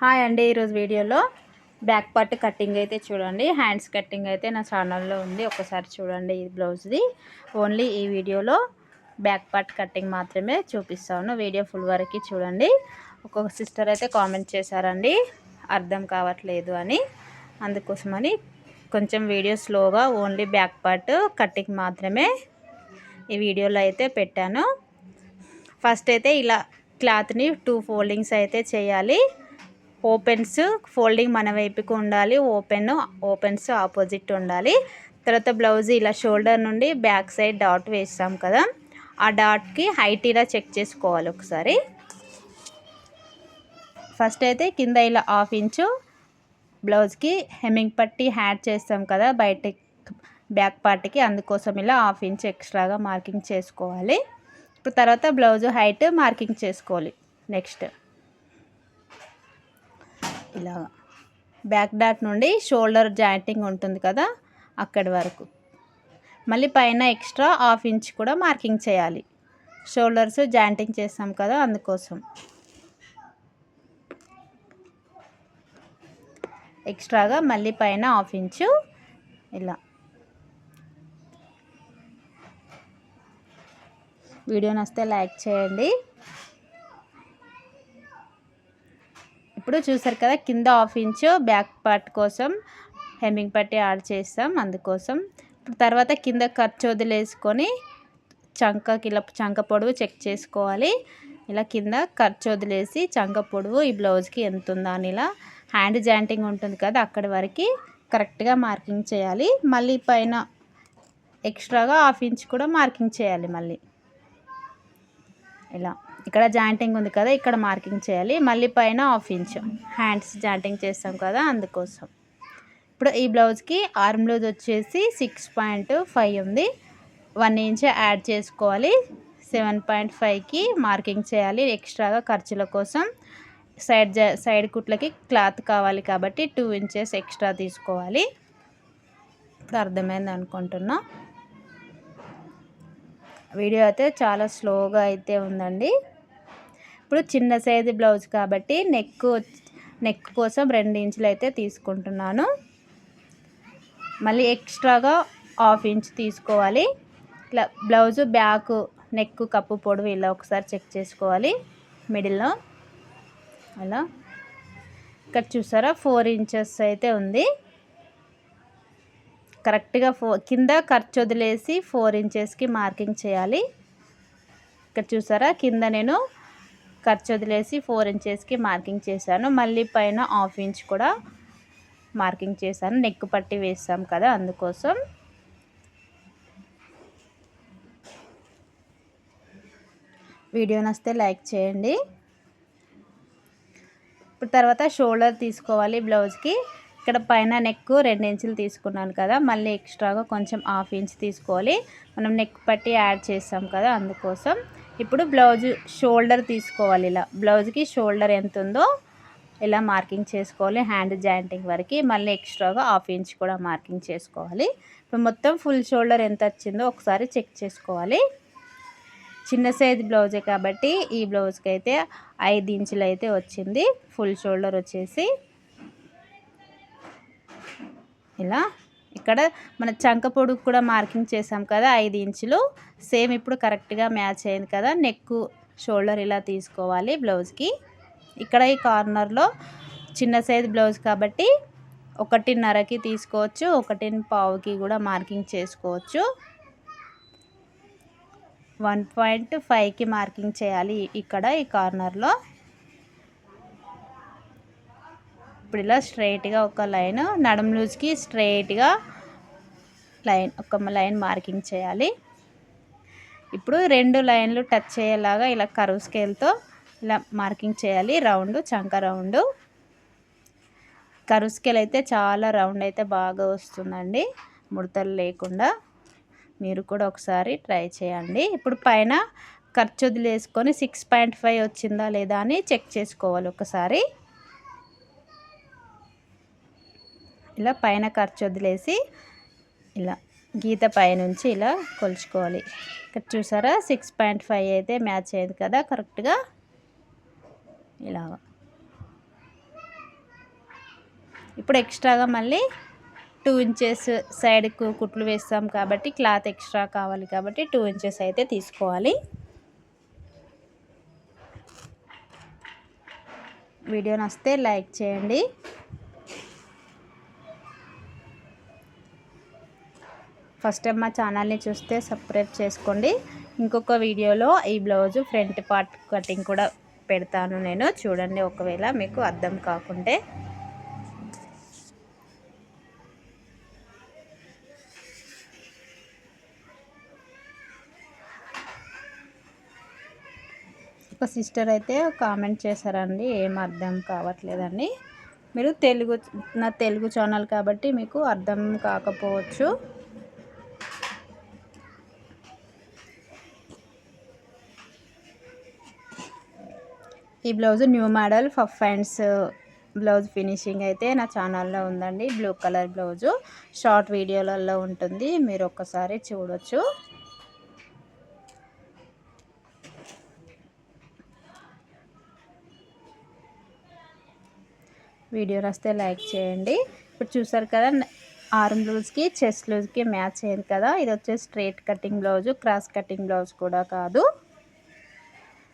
Hi అండి ఈరోజు వీడియోలో బ్యాక్ పార్ట్ కటింగ్ అయితే చూడండి. హ్యాండ్స్ కటింగ్ అయితే నా ఛానల్లో ఉంది. ఒకసారి చూడండి ఈ బ్లౌజ్ది. ఓన్లీ ఈ వీడియోలో బ్యాక్ పార్ట్ కటింగ్ మాత్రమే చూపిస్తాను. వీడియో ఫుల్ వరకు చూడండి. ఒక్కొక్క సిస్టర్ అయితే కామెంట్ చేశారండి అర్థం కావట్లేదు అని. అందుకోసమని కొంచెం వీడియో స్లోగా ఓన్లీ బ్యాక్ పార్ట్ కటింగ్ మాత్రమే ఈ వీడియోలో అయితే పెట్టాను. ఫస్ట్ అయితే ఇలా క్లాత్ని టూ ఫోల్డింగ్స్ అయితే చేయాలి. ఓపెన్స్ ఫోల్డింగ్ మన వైపుకి ఉండాలి ఓపెన్ ఓపెన్స్ ఆపోజిట్ ఉండాలి. తర్వాత బ్లౌజ్ ఇలా షోల్డర్ నుండి బ్యాక్ సైడ్ డాట్ వేస్తాం కదా. ఆ డాట్కి హైట్ ఇలా చెక్ చేసుకోవాలి ఒకసారి. ఫస్ట్ అయితే కింద ఇలా హాఫ్ ఇంచు బ్లౌజ్కి హెమ్మింగ్ పట్టి హ్యాడ్ చేస్తాం కదా బయట బ్యాక్ పార్ట్కి అందుకోసం ఇలా హాఫ్ ఇంచ్ ఎక్స్ట్రాగా మార్కింగ్ చేసుకోవాలి. ఇప్పుడు తర్వాత బ్లౌజ్ హైట్ మార్కింగ్ చేసుకోవాలి. నెక్స్ట్. ఇలాగా బ్యాక్ డాట్ నుండి షోల్డర్ జాయింటింగ్ ఉంటుంది కదా అక్కడి వరకు. మళ్ళీ పైన ఎక్స్ట్రా హాఫ్ ఇంచ్ కూడా మార్కింగ్ చేయాలి. షోల్డర్స్ జాయింటింగ్ చేస్తాం కదా అందుకోసం. ఎక్స్ట్రాగా మళ్ళీ పైన హాఫ్ ఇంచు ఇలా. వీడియో నస్తే లైక్ చేయండి. ఇప్పుడు చూసారు కదా కింద హాఫ్ ఇంచు బ్యాక్ పార్ట్ కోసం హెమ్మింగ్ పట్టి యాడ్ చేస్తాం అందుకోసం ఇప్పుడు తర్వాత కింద ఖర్చు వదిలేసుకొని చంకకి ఇలా చంక పొడవు చెక్ చేసుకోవాలి. ఇలా కింద ఖర్చు వదిలేసి చంక పొడవు ఈ బ్లౌజ్కి ఎంత ఉందా అని ఇలా హ్యాండ్ జాయింటింగ్ ఉంటుంది కదా అక్కడి వరకు కరెక్ట్గా మార్కింగ్ చేయాలి. మళ్ళీ పైన ఎక్స్ట్రాగా హాఫ్ ఇంచ్ కూడా మార్కింగ్ చేయాలి మళ్ళీ. ఇలా. ఇక్కడ జాయింటింగ్ ఉంది కదా ఇక్కడ మార్కింగ్ చేయాలి. మళ్ళీ పైన హాఫ్ ఇంచ్. హ్యాండ్స్ జాయింటింగ్ చేస్తాం కదా అందుకోసం. ఇప్పుడు ఈ బ్లౌజ్కి ఆర్మ్ బ్లౌజ్ వచ్చేసి సిక్స్ పాయింట్ ఫైవ్ ఉంది. వన్ ఇంచ్ యాడ్ చేసుకోవాలి. సెవెన్ పాయింట్ ఫైవ్కి మార్కింగ్ చేయాలి ఎక్స్ట్రాగా ఖర్చుల కోసం. సైడ్ సైడ్ కుట్లకి క్లాత్ కావాలి కాబట్టి టూ ఇంచెస్ ఎక్స్ట్రా తీసుకోవాలి. ఇప్పుడు అర్థమైంది అనుకుంటున్నా. వీడియో అయితే చాలా స్లోగా అయితే ఉందండి. ఇప్పుడు చిన్న సైజు బ్లౌజ్ కాబట్టి నెక్ నెక్ కోసం రెండు ఇంచులు అయితే తీసుకుంటున్నాను. మళ్ళీ ఎక్స్ట్రాగా హాఫ్ ఇంచ్ తీసుకోవాలి. ఇట్లా బ్లౌజు బ్యాక్ నెక్ కప్పు పొడవు ఇలా ఒకసారి చెక్ చేసుకోవాలి మిడిల్లో. అలా. ఇక్కడ చూసారా? ఫోర్ ఇంచెస్ అయితే ఉంది. కరెక్ట్గా ఫో కింద ఖర్చు వదిలేసి ఫోర్ ఇంచెస్కి మార్కింగ్ చేయాలి. ఇక్కడ చూసారా? కింద నేను ఖర్చు వదిలేసి ఫోర్ ఇంచెస్కి మార్కింగ్ చేశాను. మళ్ళీ పైన హాఫ్ ఇంచ్ కూడా మార్కింగ్ చేశాను. నెక్ పట్టి వేసాం కదా అందుకోసం. వీడియో నస్తే లైక్ చేయండి. ఇప్పుడు తర్వాత షోల్డర్ తీసుకోవాలి బ్లౌజ్కి. ఇక్కడ పైన నెక్ రెండు ఇంచులు తీసుకున్నాను కదా మళ్ళీ ఎక్స్ట్రాగా కొంచెం హాఫ్ ఇంచ్ తీసుకోవాలి. మనం నెక్ పట్టి యాడ్ చేస్తాం కదా అందుకోసం. ఇప్పుడు బ్లౌజ్ షోల్డర్ తీసుకోవాలి ఇలా. బ్లౌజ్కి షోల్డర్ ఎంత ఉందో ఇలా మార్కింగ్ చేసుకోవాలి. హ్యాండ్ జాయింటింగ్ వరకు మళ్ళీ ఎక్స్ట్రాగా హాఫ్ ఇంచ్ కూడా మార్కింగ్ చేసుకోవాలి. ఇప్పుడు మొత్తం ఫుల్ షోల్డర్ ఎంత వచ్చిందో ఒకసారి చెక్ చేసుకోవాలి. చిన్న సైజ్ బ్లౌజే కాబట్టి ఈ బ్లౌజ్కి అయితే ఐదు ఇంచులు అయితే వచ్చింది. ఫుల్ షోల్డర్ వచ్చేసి ఇలా ఇక్కడ మన చంక పొడుగు కూడా మార్కింగ్ చేసాం కదా ఐదు ఇంచులు. సేమ్ ఇప్పుడు కరెక్ట్గా మ్యాచ్ అయింది కదా నెక్ షోల్డర్ ఇలా తీసుకోవాలి బ్లౌజ్కి. ఇక్కడ ఈ కార్నర్లో చిన్న సైజ్ బ్లౌజ్ కాబట్టి ఒకటిన్నరకి తీసుకోవచ్చు ఒకటి పావుకి కూడా మార్కింగ్ చేసుకోవచ్చు. వన్ పాయింట్ ఫైవ్కి మార్కింగ్ చేయాలి ఇక్కడ ఈ కార్నర్లో. ఇప్పుడు ఇలా స్ట్రైట్గా ఒక లైన్ నడుము లూజ్కి స్ట్రైట్గా లైన్ ఒక లైన్ మార్కింగ్ చేయాలి. ఇప్పుడు రెండు లైన్లు టచ్ అయ్యేలాగా ఇలా కరువు స్కేల్తో ఇలా మార్కింగ్ చేయాలి. రౌండ్ చంక రౌండ్. కరువు స్కేల్ అయితే చాలా రౌండ్ అయితే బాగా వస్తుందండి. ముడతలు లేకుండా మీరు కూడా ఒకసారి ట్రై చేయండి. ఇప్పుడు పైన ఖర్చు వదిలేసుకొని సిక్స్ పాయింట్ ఫైవ్ వచ్చిందా లేదా అని చెక్ చేసుకోవాలి ఒకసారి. ఇలా పైన ఖర్చు వదిలేసి ఇలా గీత పైనుంచి ఇలా కొలుచుకోవాలి. ఇక్కడ చూసారా? సిక్స్ పాయింట్ ఫైవ్ అయితే మ్యాచ్ అయ్యేది కదా కరెక్ట్గా ఇలాగా. ఇప్పుడు ఎక్స్ట్రాగా మళ్ళీ టూ ఇంచెస్ సైడ్కు కుట్లు వేస్తాం కాబట్టి క్లాత్ ఎక్స్ట్రా కావాలి కాబట్టి టూ ఇంచెస్ అయితే తీసుకోవాలి. వీడియో నస్తే లైక్ చేయండి. ఫస్ట్ టైం మా ఛానల్ని చూస్తే సబ్స్క్రైబ్ చేసుకోండి. ఇంకొక వీడియోలో ఈ బ్లౌజు ఫ్రంట్ పార్ట్ కటింగ్ కూడా పెడతాను నేను. చూడండి ఒకవేళ మీకు అర్థం కాకుంటే. ఒక సిస్టర్ అయితే కామెంట్ చేశారండి ఏం అర్థం కావట్లేదండి మీరు తెలుగు నా తెలుగు ఛానల్ కాబట్టి మీకు అర్థం కాకపోవచ్చు. ఈ blouse new model puff hands blouse finishing అయితే నా ఛానల్లో ఉందండి. Blue colour blouse. షార్ట్ వీడియోలలో ఉంటుంది. మీరు ఒక్కసారి చూడొచ్చు. వీడియో వస్తే లైక్ చేయండి. ఇప్పుడు చూసారు కదా ఆర్మ్ లూజ్కి చెస్ట్ లూజ్కి మ్యాచ్ అయ్యింది కదా. ఇది వచ్చేసి straight cutting blouse cross cutting blouse కూడా కాదు.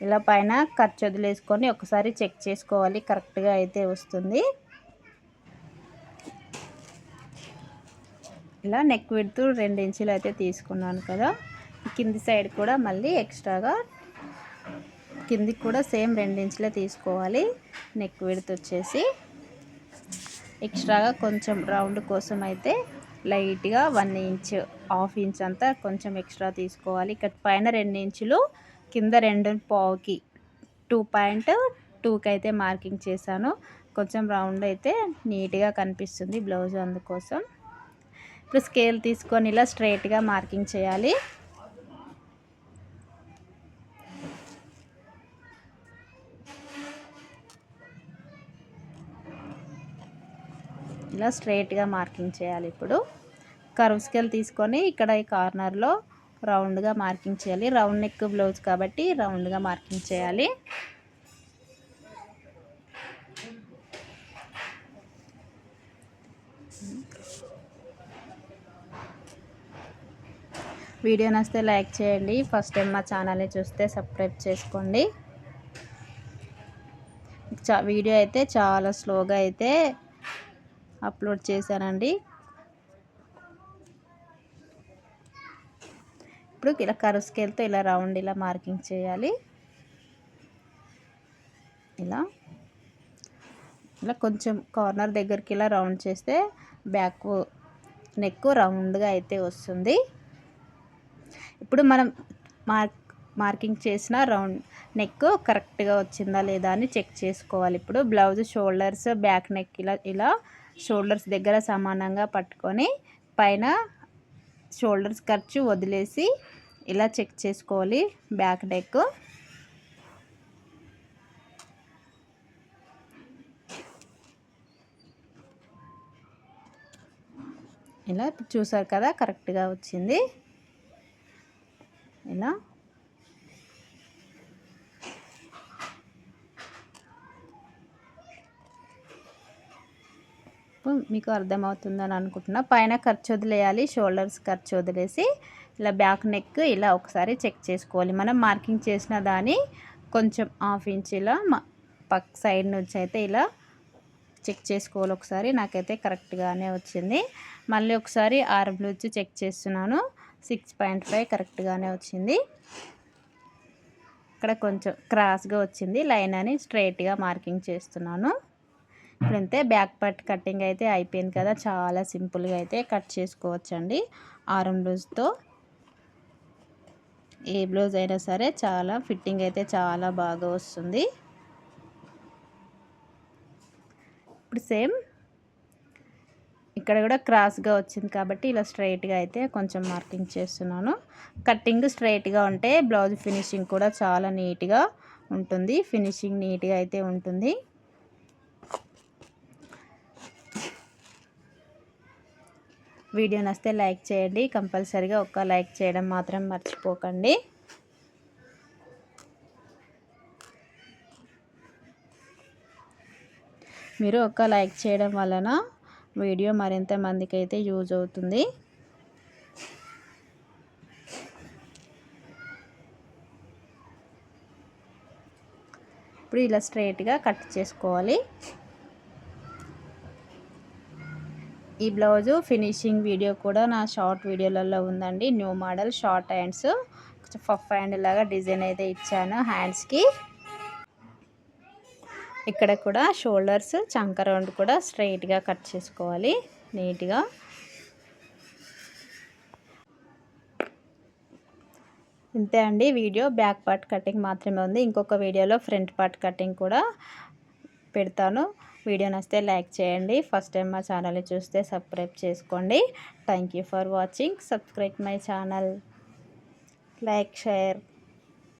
ఇలా పైన ఖర్చు వదిలేసుకొని ఒకసారి చెక్ చేసుకోవాలి. కరెక్ట్గా అయితే వస్తుంది. ఇలా నెక్ విడుతూ రెండు ఇంచులు అయితే తీసుకున్నాను కదా. కింది సైడ్ కూడా మళ్ళీ ఎక్స్ట్రాగా కిందికి కూడా సేమ్ రెండు ఇంచులే తీసుకోవాలి. నెక్ విడుతు వచ్చేసి ఎక్స్ట్రాగా కొంచెం రౌండ్ కోసం అయితే లైట్గా వన్ ఇంచ్ హాఫ్ ఇంచ్ అంతా కొంచెం ఎక్స్ట్రా తీసుకోవాలి. ఇక్కడ పైన రెండు ఇంచులు కింద రెండు పావుకి టూ పాయింట్ టూకి అయితే మార్కింగ్ చేశాను. కొంచెం రౌండ్ అయితే నీట్గా కనిపిస్తుంది బ్లౌజ్ అందుకోసం. ఇప్పుడు స్కేల్ తీసుకొని ఇలా స్ట్రైట్గా మార్కింగ్ చేయాలి. ఇలా స్ట్రైట్గా మార్కింగ్ చేయాలి ఇప్పుడు. కర్వ్ స్కేల్ తీసుకొని ఇక్కడ ఈ కార్నర్లో రౌండ్గా మార్కింగ్ చేయాలి. రౌండ్ నెక్ బ్లౌజ్ కాబట్టి రౌండ్గా మార్కింగ్ చేయాలి. వీడియో నచ్చితే లైక్ చేయండి. ఫస్ట్ టైం మా ఛానల్ని చూస్తే సబ్స్క్రైబ్ చేసుకోండి. వీడియో అయితే చాలా స్లోగా అయితే అప్లోడ్ చేశానండి. ఇప్పుడు ఇలా కరువు స్కేల్తో ఇలా రౌండ్ ఇలా మార్కింగ్ చేయాలి. ఇలా. ఇలా కొంచెం కార్నర్ దగ్గరికి ఇలా రౌండ్ చేస్తే బ్యాక్ నెక్ రౌండ్గా అయితే వస్తుంది. ఇప్పుడు మనం మార్క్ మార్కింగ్ చేసిన రౌండ్ నెక్ కరెక్ట్గా వచ్చిందా లేదా అని చెక్ చేసుకోవాలి. ఇప్పుడు బ్లౌజ్ షోల్డర్స్ బ్యాక్ నెక్ ఇలా ఇలా షోల్డర్స్ దగ్గర సమానంగా పట్టుకొని పైన షోల్డర్స్ ఖర్చు వదిలేసి ఇలా చెక్ చేసుకోవాలి బ్యాక్ నెక్ ఇలా చూసారు కదా కరెక్ట్గా వచ్చింది. ఇలా. మీకు అర్థమవుతుందని అనుకుంటున్నా. పైన ఖర్చు వదిలేయాలి షోల్డర్స్ ఖర్చు వదిలేసి ఇలా బ్యాక్ నెక్ ఇలా ఒకసారి చెక్ చేసుకోవాలి. మనం మార్కింగ్ చేసిన దాన్ని కొంచెం హాఫ్ ఇంచ్ ఇలా పక్ సైడ్ నుంచి అయితే ఇలా చెక్ చేసుకోవాలి. ఒకసారి నాకైతే కరెక్ట్గానే వచ్చింది. మళ్ళీ ఒకసారి ఆర్మ్ నుంచి చెక్ చేస్తున్నాను. సిక్స్ పాయింట్ ఫైవ్ కరెక్ట్గానే వచ్చింది. ఇక్కడ కొంచెం క్రాస్గా వచ్చింది. లైన్ అని స్ట్రైట్గా మార్కింగ్ చేస్తున్నాను. ఇప్పుడంతే బ్యాక్ పార్ట్ కటింగ్ అయితే అయిపోయింది కదా. చాలా సింపుల్గా అయితే కట్ చేసుకోవచ్చండి ఆరం లూజ్తో. ఏ బ్లౌజ్ అయినా సరే చాలా ఫిట్టింగ్ అయితే చాలా బాగా వస్తుంది. ఇప్పుడు సేమ్ ఇక్కడ కూడా క్రాస్గా వచ్చింది కాబట్టి ఇలా స్ట్రైట్గా అయితే కొంచెం మార్కింగ్ చేస్తున్నాను. కట్టింగ్ స్ట్రైట్గా ఉంటే బ్లౌజ్ ఫినిషింగ్ కూడా చాలా నీట్గా ఉంటుంది. ఫినిషింగ్ నీట్గా అయితే ఉంటుంది. వీడియో నస్తే లైక్ చేయండి. కంపల్సరీగా ఒక్క లైక్ చేయడం మాత్రం మర్చిపోకండి. మీరు ఒక్క లైక్ చేయడం వలన వీడియో మరింత మందికి అయితే యూజ్ అవుతుంది. ఇప్పుడు ఇలా స్ట్రైట్గా కట్ చేసుకోవాలి. ఈ బ్లౌజు ఫినిషింగ్ వీడియో కూడా నా షార్ట్ వీడియోలలో ఉందండి. New model short hands. Puff hand లాగా డిజైన్ అయితే ఇచ్చాను హ్యాండ్స్కి. ఇక్కడ కూడా షోల్డర్స్ చంక రౌండ్ కూడా స్ట్రైట్గా కట్ చేసుకోవాలి నీట్గా. ఇంతే అండి వీడియో. బ్యాక్ పార్ట్ కటింగ్ మాత్రమే ఉంది. ఇంకొక వీడియోలో ఫ్రంట్ పార్ట్ కటింగ్ కూడా పెడతాను. వీడియో నచ్చితే లైక్ చేయండి. ఫస్ట్ టైం మా ఛానల్ని చూస్తే సబ్స్క్రైబ్ చేసుకోండి. Thank for watching subscribe my channel like share